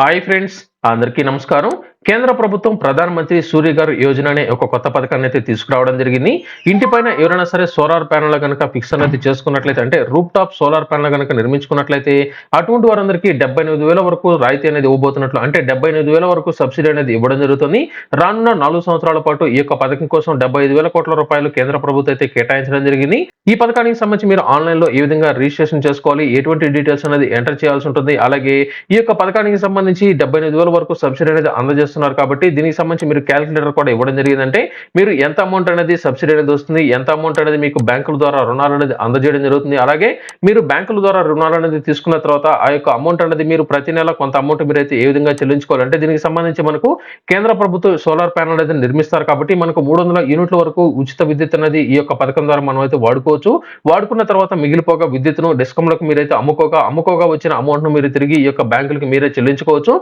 Hi friends అందరికీ నమస్కారం. కేంద్ర ప్రభుత్వం ప్రధానమంత్రి సూర్యగారు యోజన అనే ఒక కొత్త పథకాన్ని అయితే తీసుకురావడం జరిగింది. ఇంటిపైన ఎవరైనా సరే సోలార్ ప్యానల్ కనుక ఫిక్స్ అనేది చేసుకున్నట్లయితే అంటే రూప్ టాప్ సోలార్ ప్యానల్ కనుక నిర్మించుకున్నట్లయితే అటువంటి వారందరికీ డెబ్బై ఎనిమిది వేల వరకు రాయితీ అనేది ఇవ్వబోతున్నట్లు అంటే డెబ్బై ఎనిమిది వేల వరకు సబ్సిడీ అనేది ఇవ్వడం జరుగుతుంది. రానున్న నాలుగు సంవత్సరాల పాటు ఈ యొక్క పథకం కోసం డెబ్బై ఐదు వేల కోట్ల రూపాయలు కేంద్ర ప్రభుత్వం అయితే కేటాయించడం జరిగింది. ఈ పథకానికి సంబంధించి మీరు ఆన్లైన్లో ఏ విధంగా రిజిస్ట్రేషన్ చేసుకోవాలి ఎటువంటి డీటెయిల్స్ అనేది ఎంటర్ చేయాల్సి ఉంటుంది అలాగే ఈ యొక్క పథకానికి సంబంధించి డెబ్బై ఎనిమిది వేల వరకు సబ్సిడీ అనేది అందజేస్తున్నారు కాబట్టి దీనికి సంబంధించి మీరు క్యాలిక్యులేటర్ కూడా ఇవ్వడం జరిగిందంటే మీరు ఎంత అమౌంట్ అనేది సబ్సిడీ అనేది వస్తుంది ఎంత అమౌంట్ అనేది మీకు బ్యాంకుల ద్వారా రుణాలు అనేది అందజేయడం జరుగుతుంది అలాగే మీరు బ్యాంకుల ద్వారా రుణాలు అనేది తీసుకున్న తర్వాత ఆ యొక్క అమౌంట్ అనేది మీరు ప్రతి నెల కొంత అమౌంట్ మీరు అయితే ఏ విధంగా చెల్లించుకోవాలంటే దీనికి సంబంధించి మనకు కేంద్ర ప్రభుత్వం సోలార్ ప్యానల్ అనేది నిర్మిస్తారు కాబట్టి మనకు మూడు వందల యూనిట్ల వరకు ఉచిత విద్యుత్ అనేది ఈ యొక్క పథకం ద్వారా మనం అయితే వాడుకోవచ్చు. వాడుకున్న తర్వాత మిగిలిపోగా విద్యుత్ను డిస్కంలకు మీరైతే అమ్ముకోగా అమ్ముకోగా వచ్చిన అమౌంట్ను మీరు తిరిగి ఈ యొక్క బ్యాంకులకి మీరే చెల్లించుకోవచ్చు.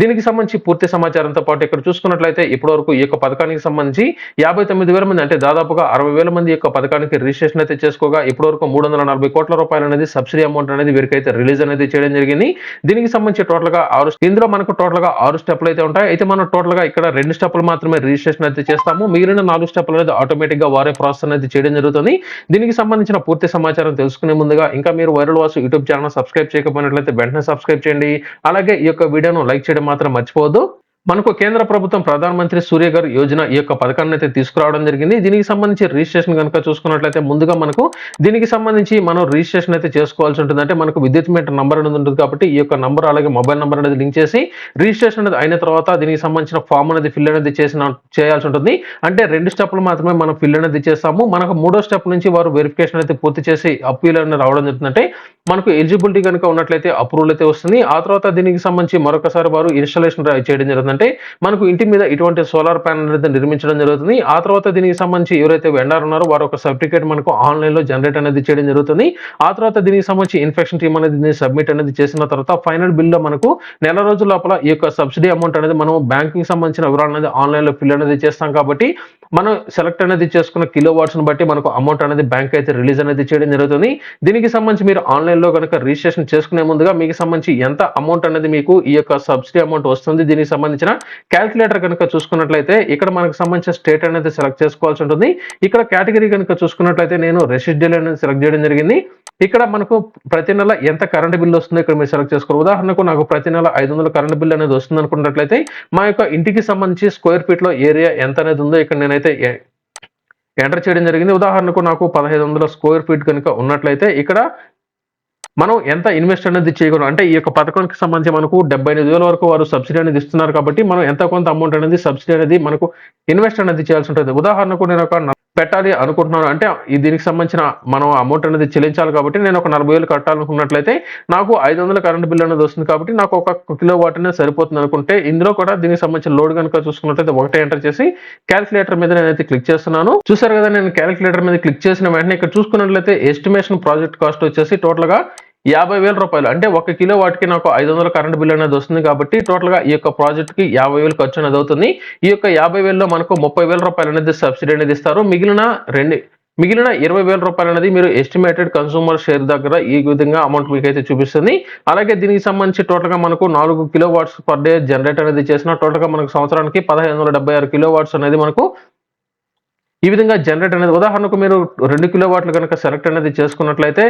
దీనికి సంబంధించి పూర్తి సమాచారంతో పాటు ఇక్కడ చూసుకున్నట్లయితే ఇప్పటి వరకు ఈ యొక్క పథకానికి సంబంధించి యాభై తొమ్మిది వేల మంది అంటే దాదాపుగా అరవై వేల మంది యొక్క పథకానికి రిజిస్ట్రేషన్ అయితే చేసుకోగా ఇప్పటి వరకు మూడు వందల నలభై కోట్ల రూపాయలు అనేది సబ్సిడీ అమౌంట్ అనేది వీరికైతే రిలీజ్ అనేది చేయడం జరిగింది. దీనికి సంబంధించి టోటల్గా ఆరు ఇందులో మనకు టోటల్గా ఆరు స్టెప్లు అయితే ఉంటాయి. అయితే మనం టోటల్గా ఇక్కడ రెండు స్టెప్లు మాత్రమే రిజిస్ట్రేషన్ అయితే చేస్తాము. మిగిలిన నాలుగు స్టెప్లు అనేది ఆటోమేటిక్గా వారే ప్రాసెస్ అనేది చేయడం జరుగుతుంది. దీనికి సంబంధించిన పూర్తి సమాచారం తెలుసుకునే ముందుగా ఇంకా మీరు viral Vasu YouTube channel subscribe చేయకపోయినట్లయితే వెంటనే సబ్స్క్రైబ్ చేయండి. అలాగే ఈ యొక్క వీడియోను లైక్ చేయడం మాత్రం మాత్రం మర్చిపోవద్దు. మనకు కేంద్ర ప్రభుత్వం ప్రధానమంత్రి సూర్య గారు యోజన ఈ యొక్క పథకాన్ని అయితే తీసుకురావడం జరిగింది. దీనికి సంబంధించి రిజిస్ట్రేషన్ కనుక చూసుకున్నట్లయితే ముందుగా మనకు దీనికి సంబంధించి మనం రిజిస్ట్రేషన్ అయితే చేసుకోవాల్సి ఉంటుంది. అంటే మనకు విద్యుత్ మీటర్ నంబర్ అనేది ఉంటుంది కాబట్టి ఈ యొక్క నంబర్ అలాగే మొబైల్ నంబర్ అనేది లింక్ చేసి రిజిస్ట్రేషన్ అనేది అయిన తర్వాత దీనికి సంబంధించిన ఫామ్ అనేది ఫిల్ అనేది చేసిన చేయాల్సి ఉంటుంది. అంటే రెండు స్టెప్లు మాత్రమే మనం ఫిల్ అనేది చేస్తాము. మనకు మూడో స్టెప్ నుంచి వారు వెరిఫికేషన్ అయితే పూర్తి చేసి అప్పీల్ అనేది రావడం జరుగుతుందంటే మనకు ఎలిజిబిలిటీ కనుక ఉన్నట్లయితే అప్రూవల్ అయితే వస్తుంది. ఆ తర్వాత దీనికి సంబంధించి మరొకసారి వారు ఇన్స్టాలేషన్ చేయడం జరుగుతుంది. అంటే మనకు ఇంటి మీద ఇటువంటి సోలార్ ప్యానల్ అయితే నిర్మించడం జరుగుతుంది. ఆ తర్వాత దీనికి సంబంధించి ఎవరైతే వెండర్ ఉన్నారో వారు ఒక సర్టిఫికేట్ మనకు ఆన్లైన్లో జనరేట్ అనేది చేయడం జరుగుతుంది. ఆ తర్వాత దీనికి సంబంధించి ఇన్ఫెక్షన్ టీమ్ అనేది సబ్మిట్ అనేది చేసిన తర్వాత ఫైనల్ బిల్లో మనకు నెల రోజుల లోపల ఈ యొక్క సబ్సిడీ అమౌంట్ అనేది మనం బ్యాంకింగ్ సంబంధించిన వివరాలు అనేది ఆన్లైన్లో ఫిల్ అనేది చేస్తాం కాబట్టి మనం సెలెక్ట్ అనేది చేసుకున్న కిలో వాట్స్ బట్టి మనకు అమౌంట్ అనేది బ్యాంక్ అయితే రిలీజ్ అనేది చేయడం జరుగుతుంది. దీనికి సంబంధించి మీరు ఆన్లైన్లో కనుక రిజిస్ట్రేషన్ చేసుకునే ముందుగా మీకు సంబంధించి ఎంత అమౌంట్ అనేది మీకు ఈ యొక్క సబ్సిడీ అమౌంట్ వస్తుంది దీనికి సంబంధించిన క్యాల్కులేటర్ కనుక చూసుకున్నట్లయితే ఇక్కడ మనకు సంబంధించిన స్టేట్ అనేది సెలెక్ట్ చేసుకోవాల్సి ఉంటుంది. ఇక్కడ కేటగిరీ కనుక చూసుకున్నట్లయితే నేను రెసిడ్యుల్ అనేది సెలెక్ట్ చేయడం జరిగింది. ఇక్కడ మనకు ప్రతి నెల ఎంత కరెంట్ బిల్ వస్తుందో ఇక్కడ మీరు సెలెక్ట్ చేసుకోవాలి. ఉదాహరణకు నాకు ప్రతి నెల ఐదు వందల కరెంట్ బిల్ అనేది వస్తుంది అనుకున్నట్లయితే మా యొక్క ఇంటికి సంబంధించి స్క్వేర్ ఫీట్లో ఏరియా ఎంత అనేది ఉందో ఇక్కడ నేనైతే ఎంటర్ చేయడం జరిగింది. ఉదాహరణకు నాకు పదహైదు వందల స్క్వేర్ ఫీట్ కనుక ఉన్నట్లయితే ఇక్కడ మనం ఎంత ఇన్వెస్ట్ అనేది చేయగలం? అంటే ఈ యొక్క పథకానికి సంబంధించి మనకు డెబ్బై ఎనిమిది వేల వరకు వారు సబ్సిడీ అనేది ఇస్తున్నారు కాబట్టి మనం ఎంత కొంత అమౌంట్ అనేది సబ్సిడీ అనేది మనకు ఇన్వెస్ట్ అనేది చేయాల్సి ఉంటుంది. ఉదాహరణకు నేను ఒక పెట్టాలి అనుకుంటున్నాను. అంటే ఈ దీనికి సంబంధించిన మనం అమౌంట్ అనేది చెల్లించాలి కాబట్టి నేను ఒక నలభై వేలు కట్టాలనుకున్నట్లయితే నాకు ఐదు వందల కరెంట్ బిల్ అనేది వస్తుంది కాబట్టి నాకు ఒక కిలో వాట్ అనేది సరిపోతుంది అనుకుంటే ఇందులో కూడా దీనికి సంబంధించిన లోడ్ కనుక చూసుకున్నట్లయితే ఒకటే ఎంటర్ చేసి క్యాలిక్యులేటర్ మీద నేనైతే క్లిక్ చేస్తున్నాను. చూసారు కదా నేను క్యాలిక్యులేటర్ మీద క్లిక్ చేసిన వెంటనే ఇక్కడ చూసుకున్నట్లయితే ఎస్టిమేషన్ ప్రాజెక్ట్ కాస్ట్ వచ్చేసి టోటల్గా యాభై వేల రూపాయలు. అంటే ఒక కిలో వాటికి నాకు ఐదు వందల కరెంట్ బిల్ అనేది వస్తుంది కాబట్టి టోటల్గా ఈ యొక్క ప్రాజెక్ట్కి యాభై వేలు ఖర్చు అనేది అవుతుంది. ఈ యొక్క యాభై వేలలో మనకు ముప్పై వేల రూపాయలు అనేది సబ్సిడీ అనేది ఇస్తారు. మిగిలిన రెండు మిగిలిన ఇరవై వేల రూపాయలు అనేది మీరు ఎస్టిమేటెడ్ కన్సూమర్ షేర్ దగ్గర ఈ విధంగా అమౌంట్ మీకు అయితే చూపిస్తుంది. అలాగే దీనికి సంబంధించి టోటల్గా మనకు నాలుగు kilo watts per day generate అనేది చేసిన టోటల్గా మనకు సంవత్సరానికి పదహైదు వందల డెబ్బై ఆరు కిలో వాట్స్ అనేది మనకు ఈ విధంగా జనరేట్ అనేది ఉదాహరణకు మీరు రెండు కిలో వాట్లు కనుక సెలెక్ట్ అనేది చేసుకున్నట్లయితే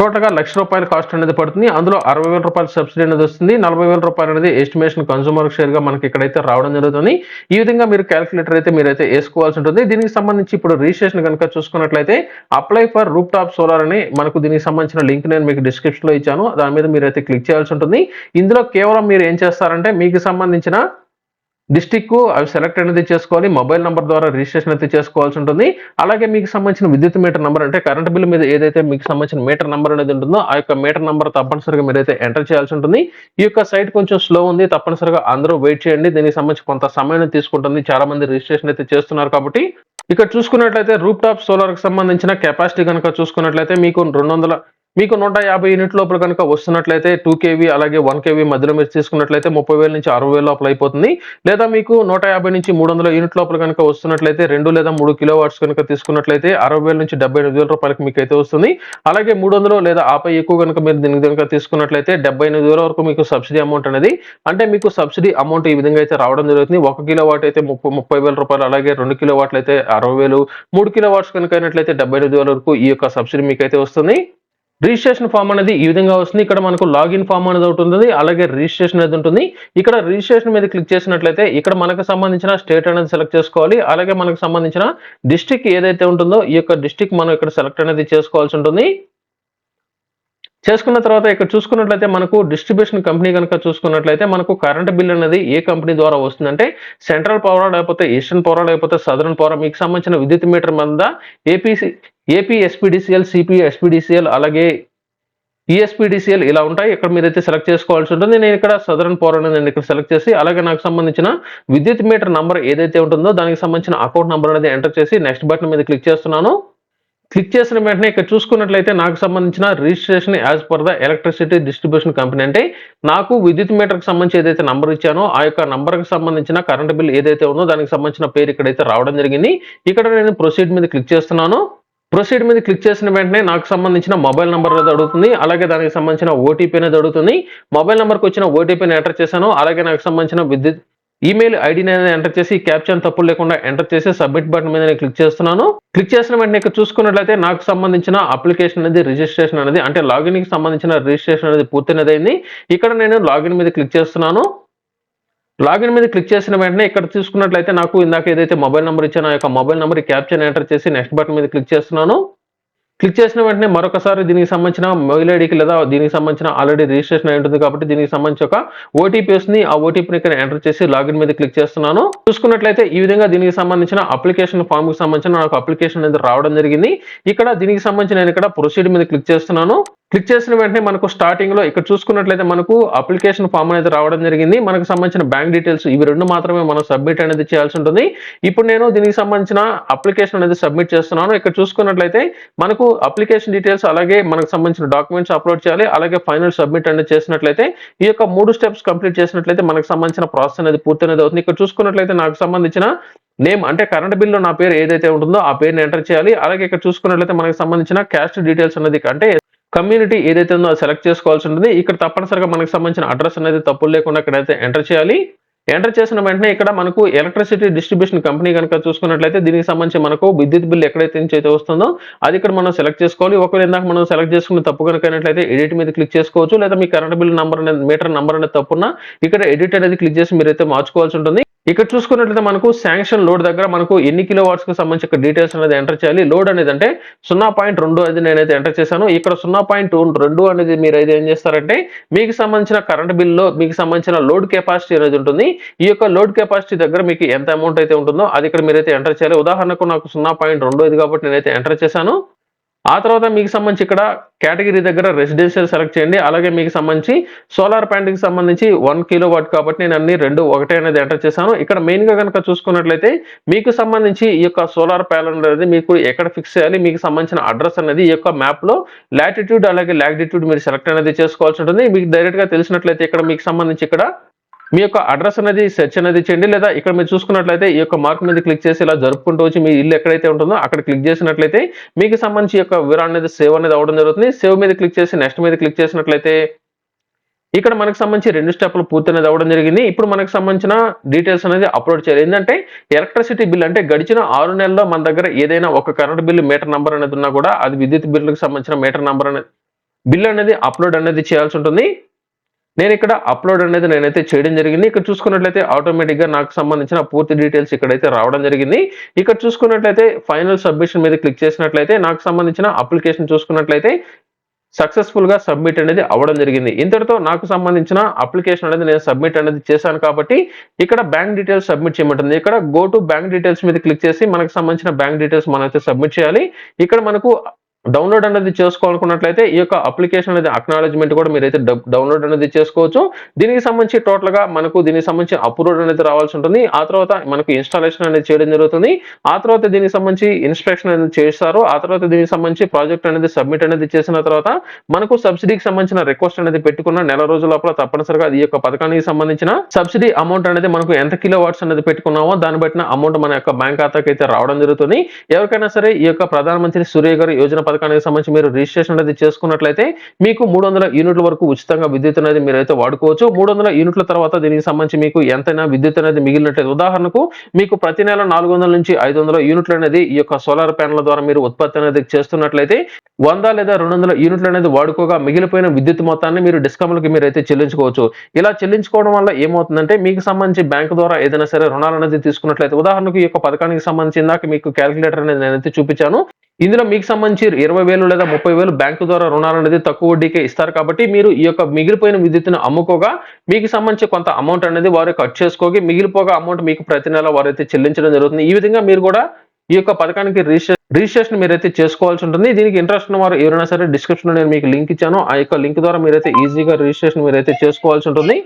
టోటల్గా లక్ష రూపాయల కాస్ట్ అనేది పడుతుంది. అందులో అరవై వేల రూపాయల సబ్సిడీ అనేది వస్తుంది. నలభై వేల రూపాయలు అనేది ఎస్టిమేషన్ కన్సూమర్ షేర్గా మనకి ఇక్కడైతే రావడం జరుగుతుంది. ఈ విధంగా మీరు క్యాలిక్యులేటర్ అయితే మీరైతే వేసుకోవాల్సి ఉంటుంది. దీనికి సంబంధించి ఇప్పుడు రిజిస్ట్రేషన్ కనుక చూసుకున్నట్లయితే apply for roof top solar అని మనకు దీనికి సంబంధించిన లింక్ నేను మీకు డిస్క్రిప్షన్లో ఇచ్చాను. దాని మీద మీరైతే క్లిక్ చేయాల్సి ఉంటుంది. ఇందులో కేవలం మీరు ఏం చేస్తారంటే మీకు సంబంధించిన డిస్టిక్ అవి సెలెక్ట్ అనేది చేసుకోవాలి మొబైల్ నెంబర్ ద్వారా రిజిస్ట్రేషన్ అయితే చేసుకోవాల్సి ఉంటుంది. అలాగే మీకు సంబంధించిన విద్యుత్ మీటర్ నెంబర్ అంటే కరెంట్ బిల్ మీద ఏదైతే మీకు సంబంధించిన మీటర్ నెంబర్ అనేది ఉంటుందో ఆ యొక్క మీటర్ నెంబర్ తప్పనిసరిగా మీరైతే ఎంటర్ చేయాల్సి ఉంటుంది. ఈ యొక్క సైట్ కొంచెం స్లో ఉంది తప్పనిసరిగా అందరూ వెయిట్ చేయండి. దీనికి సంబంధించి కొంత సమయం తీసుకుంటుంది. చాలా మంది రిజిస్ట్రేషన్ అయితే చేస్తున్నారు కాబట్టి. ఇక్కడ చూసుకున్నట్లయితే రూప్ టాప్ సోలార్కి సంబంధించిన కెపాసిటీ కనుక చూసుకున్నట్లయితే మీకు రెండు వందల మీకు నూట యాభై యూనిట్ లోపల కనుక వస్తున్నట్లయితే టూ కేవీ అలాగే వన్ కేవీ మధ్యలో మీరు తీసుకున్నట్లయితే ముప్పై వేల నుంచి అరవై వేల లోపల అయిపోతుంది. లేదా మీకు నూట యాభై నుంచి మూడు వందల యూనిట్ లోపల కనుక వస్తున్నట్లయితే రెండు లేదా మూడు కిలో వాట్స్ కనుక తీసుకున్నట్లయితే అరవై వేల నుంచి డెబ్బై ఎనిమిది వేల రూపాయలకి మీకు అయితే వస్తుంది. అలాగే మూడు వందలు లేదా ఆపై ఎక్కువ కనుక మీరు దీనికి కనుక తీసుకున్నట్లయితే డెబ్బై ఎనిమిది వేల వరకు మీకు సబ్సిడీ అమౌంట్ అనేది అంటే మీకు సబ్సిడీ అమౌంట్ ఈ విధంగా అయితే రావడం జరుగుతుంది. ఒక కిలో వాట్ అయితే ముప్పై ముప్పై వేల రూపాయలు అలాగే రెండు కిలో వాట్లు అయితే అరవై వేలు మూడు కిలో వాట్స్ కనుక అయినట్లయితే డెబ్బై ఎనిమిది వేల వరకు ఈ యొక్క సబ్సిడీ మీకు అయితే వస్తుంది. రిజిస్ట్రేషన్ ఫామ్ అనేది ఈ విధంగా వస్తుంది. ఇక్కడ మనకు లాగిన్ ఫామ్ అనేది ఒకటి ఉంటుంది. అలాగే రిజిస్ట్రేషన్ అనేది ఉంటుంది. ఇక్కడ రిజిస్ట్రేషన్ మీద క్లిక్ చేసినట్లయితే ఇక్కడ మనకు సంబంధించిన స్టేట్ అనేది సెలెక్ట్ చేసుకోవాలి. అలాగే మనకు సంబంధించిన డిస్టిక్ ఏదైతే ఉంటుందో ఈ యొక్క డిస్టిక్ మనం ఇక్కడ సెలెక్ట్ అనేది చేసుకోవాల్సి ఉంటుంది. చేసుకున్న తర్వాత ఇక్కడ చూసుకున్నట్లయితే మనకు డిస్ట్రిబ్యూషన్ కంపెనీ కనుక చూసుకున్నట్లయితే మనకు కరెంట్ బిల్ అనేది ఏ కంపెనీ ద్వారా వస్తుందంటే సెంట్రల్ పవర్ లేకపోతే ఈస్టర్న్ పవర్ లేకపోతే సదరన్ పవర్ మీకు సంబంధించిన విద్యుత్ మీటర్ మీద APC AP SPDCL CP SPDCL అలాగే E ఈఎస్పీడీసీఎల్ ఇలా ఉంటాయి. ఇక్కడ మీరైతే సెలెక్ట్ చేసుకోవాల్సి ఉంటుంది. నేను ఇక్కడ సదరన్ పవర్ అనేది నేను ఇక్కడ సెలెక్ట్ చేసి అలాగే నాకు సంబంధించిన విద్యుత్ మీటర్ నంబర్ ఏదైతే ఉంటుందో దానికి సంబంధించిన అకౌంట్ నెంబర్ అనేది ఎంటర్ చేసి నెక్స్ట్ బటన్ మీద క్లిక్ చేస్తున్నాను. క్లిక్ చేసిన వెంటనే ఇక్కడ చూసుకున్నట్లయితే నాకు సంబంధించిన registration as per the electricity distribution company. అంటే నాకు విద్యుత్ మీటర్కి సంబంధించి ఏదైతే నంబర్ ఇచ్చానో ఆ యొక్క నంబర్కి సంబంధించిన కరెంట్ బిల్ ఏదైతే ఉందో దానికి సంబంధించిన పేరు ఇక్కడైతే రావడం జరిగింది. ఇక్కడ నేను ప్రొసీడ్ మీద క్లిక్ చేస్తున్నాను. ప్రొసీడ్ మీద క్లిక్ చేసిన వెంటనే నాకు సంబంధించిన మొబైల్ నెంబర్ అనేది అడుగుతుంది. అలాగే దానికి సంబంధించిన ఓటీపీ అనేది అడుగుతుంది. మొబైల్ నెంబర్కి వచ్చిన ఓటీపీని ఎంటర్ చేశాను. అలాగే నాకు సంబంధించిన విద్యుత్ ఈమెయిల్ ఐడిని అనేది ఎంటర్ చేసి క్యాప్షన్ తప్పులు లేకుండా ఎంటర్ చేసి సబ్మిట్ బటన్ మీద నేను క్లిక్ చేస్తున్నాను. క్లిక్ చేసిన వెంటనే ఇక్కడ చూసుకున్నట్లయితే నాకు సంబంధించిన అప్లికేషన్ అనేది రిజిస్ట్రేషన్ అనేది అంటే లాగిన్కి సంబంధించిన రిజిస్ట్రేషన్ అనేది పూర్తయినది ఇక్కడ నేను లాగిన్ మీద క్లిక్ చేస్తున్నాను. లాగిన్ మీద క్లిక్ చేసిన వెంటనే ఇక్కడ చూసుకున్నట్లయితే నాకు ఇందాక ఏదైతే మొబైల్ నెంబర్ ఇచ్చానో ఆ యొక్క మొబైల్ నెంబర్ క్యాప్షన్ ఎంటర్ చేసి నెక్స్ట్ బటన్ మీద క్లిక్ చేస్తున్నాను. క్లిక్ చేసిన వెంటనే మరొకసారి దీనికి సంబంధించిన మెయిల్ ఐడికి లేదా దీనికి సంబంధించిన ఆల్రెడీ రిజిస్ట్రేషన్ అయి ఉంటుంది కాబట్టి దీనికి సంబంధించి ఒక ఓటీపీ వస్తుంది ఆ ఓటీపీని ఇక్కడ ఎంటర్ చేసి లాగిన్ మీద క్లిక్ చేస్తున్నాను. చూసుకున్నట్లయితే ఈ విధంగా దీనికి సంబంధించిన అప్లికేషన్ ఫామ్కి సంబంధించిన నాకు అప్లికేషన్ అనేది రావడం జరిగింది. ఇక్కడ దీనికి సంబంధించి నేను ఇక్కడ ప్రొసీడ్ మీద క్లిక్ చేస్తున్నాను. క్లిక్ చేసిన వెంటనే మనకు స్టార్టింగ్లో ఇక్కడ చూసుకున్నట్లయితే మనకు అప్లికేషన్ ఫామ్ అనేది రావడం జరిగింది. మనకు సంబంధించిన బ్యాంక్ డీటెయిల్స్ ఇవి రెండు మాత్రమే మనం సబ్మిట్ అనేది చేయాల్సి ఉంటుంది. ఇప్పుడు నేను దీనికి సంబంధించిన అప్లికేషన్ అనేది సబ్మిట్ చేస్తున్నాను. ఇక్కడ చూసుకున్నట్లయితే మనకు అప్లికేషన్ డీటెయిల్స్ అలాగే మనకు సంబంధించిన డాక్యుమెంట్స్ అప్లోడ్ చేయాలి. అలాగే ఫైనల్ సబ్మిట్ అనేది చేసినట్లయితే ఈ యొక్క మూడు స్టెప్స్ కంప్లీట్ చేసినట్లయితే మనకు సంబంధించిన ప్రాసెస్ అనేది పూర్తి అనేది అవుతుంది. ఇక్కడ చూసుకున్నట్లయితే నాకు సంబంధించిన నేమ్ అంటే కరెంట్ బిల్లో నా పేరు ఏదైతే ఉంటుందో ఆ పేరుని ఎంటర్ చేయాలి. అలాగే ఇక్కడ చూసుకున్నట్లయితే మనకు సంబంధించిన క్యాస్ట్ డీటెయిల్స్ అనేది అంటే కమ్యూనిటీ ఏదైతే ఉందో సెలెక్ట్ చేసుకోవాల్సి ఉంటుంది. ఇక్కడ తప్పనిసరిగా మనకు సంబంధించిన అడ్రస్ అనేది తప్పులు లేకుండా ఇక్కడైతే ఎంటర్ చేయాలి. ఎంటర్ చేసిన వెంటనే ఇక్కడ మనకు ఎలక్ట్రిసిటీ డిస్ట్రిబ్యూషన్ కంపెనీ కనుక చూసుకున్నట్లయితే దీనికి సంబంధించి మనకు విద్యుత్ బిల్ ఎక్కడైతే నుంచి అయితే వస్తుందో అది ఇక్కడ మనం సెలెక్ట్ చేసుకోవాలి. ఒకవేళ ఇందాక మనం సెలెక్ట్ చేసుకున్న తప్పు కనుక అయినట్లయితే ఎడిట్ మీద క్లిక్ చేసుకోవచ్చు. లేదా మీ కరెంట్ బిల్ నంబర్ అనేది మీటర్ నంబర్ అనేది తప్పున్నా ఇక్కడ ఎడిట్ అనేది క్లిక్ చేసి మీరైతే మార్చుకోవాల్సి ఉంటుంది. ఇక్కడ చూసుకున్నట్లయితే మనకు శాంక్షన్ లోడ్ దగ్గర మనకు ఎన్ని కిలో వాట్స్కు సంబంధించి ఇక్కడ డీటెయిల్స్ అనేది ఎంటర్ చేయాలి. లోడ్ అనేది అంటే సున్నా పాయింట్ రెండు అనేది నేనైతే ఎంటర్ చేశాను. ఇక్కడ సున్నా పాయింట్ రెండు అనేది మీరు అయితే ఏం చేస్తారంటే మీకు సంబంధించిన కరెంట్ బిల్లో మీకు సంబంధించిన లోడ్ కెపాసిటీ అనేది ఉంటుంది. ఈ యొక్క లోడ్ కెపాసిటీ దగ్గర మీకు ఎంత అమౌంట్ అయితే ఉంటుందో అది ఇక్కడ మీరైతే ఎంటర్ చేయాలి. ఉదాహరణకు నాకు సున్నా పాయింట్ రెండు ఇది కాబట్టి నేనైతే ఎంటర్ చేశాను. ఆ తర్వాత మీకు సంబంధించి ఇక్కడ కేటగిరీ దగ్గర రెసిడెన్షియల్ సెలెక్ట్ చేయండి. అలాగే మీకు సంబంధించి సోలార్ ప్యాంట్కి సంబంధించి వన్ కిలో వాట్ కాబట్టి నేను అన్ని రెండు ఒకటే అనేది ఎంటర్ చేశాను. ఇక్కడ మెయిన్గా కనుక చూసుకున్నట్లయితే మీకు సంబంధించి ఈ యొక్క సోలార్ ప్యానల్ అనేది మీకు ఎక్కడ ఫిక్స్ చేయాలి మీకు సంబంధించిన అడ్రస్ అనేది ఈ యొక్క మ్యాప్లో లాటిట్యూడ్ అలాగే లాటిట్యూడ్ మీరు సెలెక్ట్ అనేది చేసుకోవాల్సి ఉంటుంది. మీకు డైరెక్ట్గా తెలిసినట్లయితే ఇక్కడ మీకు సంబంధించి ఇక్కడ మీ యొక్క అడ్రస్ అనేది సెర్చ్ అనేది చేయండి. లేదా ఇక్కడ మీరు చూసుకున్నట్లయితే ఈ యొక్క మార్క్ మీద క్లిక్ చేసి ఇలా జరుపుకుంటూ వచ్చి మీ ఇల్లు ఎక్కడైతే ఉంటుందో అక్కడ క్లిక్ చేసినట్లయితే మీకు సంబంధించి యొక్క వివరాలు అనేది సేవ్ అనేది అవడం జరుగుతుంది. సేవ్ మీద క్లిక్ చేసి నెక్స్ట్ మీద క్లిక్ చేసినట్లయితే ఇక్కడ మనకు సంబంధించి రెండు స్టెప్లు పూర్తి అనేది అవ్వడం జరిగింది. ఇప్పుడు మనకు సంబంధించిన డీటెయిల్స్ అనేది అప్లోడ్ చేయాలి. ఏంటంటే ఎలక్ట్రిసిటీ బిల్ అంటే గడిచిన ఆరు నెలల్లో మన దగ్గర ఏదైనా ఒక కరెంట్ బిల్ మీటర్ నంబర్ అనేది ఉన్నా కూడా అది విద్యుత్ బిల్లుకి సంబంధించిన మీటర్ నంబర్ అనేది బిల్ అనేది అప్లోడ్ అనేది చేయాల్సి ఉంటుంది. నేను ఇక్కడ అప్లోడ్ అనేది నేనైతే చేయడం జరిగింది. ఇక్కడ చూసుకున్నట్లయితే ఆటోమేటిక్గా నాకు సంబంధించిన పూర్తి డీటెయిల్స్ ఇక్కడైతే రావడం జరిగింది. ఇక్కడ చూసుకున్నట్లయితే ఫైనల్ సబ్మిషన్ మీద క్లిక్ చేసినట్లయితే నాకు సంబంధించిన అప్లికేషన్ చూసుకున్నట్లయితే సక్సెస్ఫుల్గా సబ్మిట్ అనేది అవ్వడం జరిగింది. ఇంతటితో నాకు సంబంధించిన అప్లికేషన్ అనేది నేను సబ్మిట్ అనేది చేశాను కాబట్టి ఇక్కడ బ్యాంక్ డీటెయిల్స్ సబ్మిట్ చేయమంటుంది. ఇక్కడ గో టు బ్యాంక్ డీటెయిల్స్ మీద క్లిక్ చేసి మనకు సంబంధించిన బ్యాంక్ డీటెయిల్స్ మనం అయితే సబ్మిట్ చేయాలి. ఇక్కడ మనకు డౌన్లోడ్ అనేది చేసుకోవాలనుకున్నట్లయితే ఈ యొక్క అప్లికేషన్ అనేది అక్నాలజ్మెంట్ కూడా మీరైతే డౌన్లోడ్ అనేది చేసుకోవచ్చు. దీనికి సంబంధించి టోటల్గా మనకు దీనికి సంబంధించి అప్రూవల్ అనేది రావాల్సి ఉంటుంది. ఆ తర్వాత మనకు ఇన్స్టాలేషన్ అనేది చేయడం జరుగుతుంది. ఆ తర్వాత దీనికి సంబంధించి ఇన్స్పెక్షన్ అనేది చేస్తారు. ఆ తర్వాత దీనికి సంబంధించి ప్రాజెక్ట్ అనేది సబ్మిట్ అనేది చేసిన తర్వాత మనకు సబ్సిడీకి సంబంధించిన రిక్వెస్ట్ అనేది పెట్టుకున్న నెల రోజుల లోపల తప్పనిసరిగా ఈ యొక్క పథకానికి సంబంధించిన సబ్సిడీ అమౌంట్ అనేది మనకు ఎంత కిలో వాట్స్ అనేది పెట్టుకున్నామో దాన్ని బట్టిన అమౌంట్ మన యొక్క బ్యాంక్ ఖాతాకి అయితే రావడం జరుగుతుంది. ఎవరికైనా సరే ఈ యొక్క ప్రధానమంత్రి సూర్య గారి యోజన పథకానికి సంబంధించి మీరు రిజిస్ట్రేషన్ అనేది చేసుకున్నట్లయితే మీకు మూడు వందల యూనిట్ల వరకు ఉచితంగా విద్యుత్ అనేది మీరైతే వాడుకోవచ్చు. మూడు వందల యూనిట్ల తర్వాత దీనికి సంబంధించి మీకు ఎంతైనా విద్యుత్ అనేది మిగిలినట్లయితే ఉదాహరణకు మీకు ప్రతి నెల నాలుగు వందల నుంచి ఐదు వందల యూనిట్లు అనేది ఈ యొక్క సోలార్ ప్యానల్ ద్వారా మీరు ఉత్పత్తి అనేది చేస్తున్నట్లయితే వంద లేదా రెండు వందల యూనిట్లు అనేది వాడుకోగా మిగిలిపోయిన విద్యుత్ మొత్తాన్ని మీరు డిస్కమ్లకి మీరు అయితే చెల్లించుకోవచ్చు. ఇలా చెల్లించుకోవడం వల్ల ఏమవుతుందంటే మీకు సంబంధించి బ్యాంకు ద్వారా ఏదైనా సరే రుణాలు అనేది తీసుకున్నట్లయితే ఉదాహరణకు ఈ యొక్క పథకానికి సంబంధించి ఇందాక మీకు క్యాలిక్యులేటర్ అనేది నేనైతే చూపించాను. ఇందులో మీకు సంబంధించి ఇరవై వేలు లేదా ముప్పై వేలు బ్యాంకు ద్వారా రుణాలు అనేది తక్కువ వడ్డీకే ఇస్తారు కాబట్టి మీరు ఈ యొక్క మిగిలిపోయిన విద్యుత్తును అమ్ముకోగా మీకు సంబంధించి కొంత అమౌంట్ అనేది వారు కట్ చేసుకోగి మిగిలిపోగా అమౌంట్ మీకు ప్రతి నెల వారైతే చెల్లించడం జరుగుతుంది. ఈ విధంగా మీరు కూడా ఈ యొక్క పథకానికి రిజిస్ట్రే రిజిస్ట్రేషన్ మీరైతే చేసుకోవాల్సి ఉంటుంది. దీనికి ఇంట్రెస్ట్ ఉన్న వారు ఎవరైనా సరే డిస్క్రిప్షన్లో నేను మీకు లింక్ ఇచ్చాను. ఆ యొక్క లింక్ ద్వారా మీరైతే ఈజీగా రిజిస్ట్రేషన్ మీరైతే చేసుకోవాల్సి ఉంటుంది.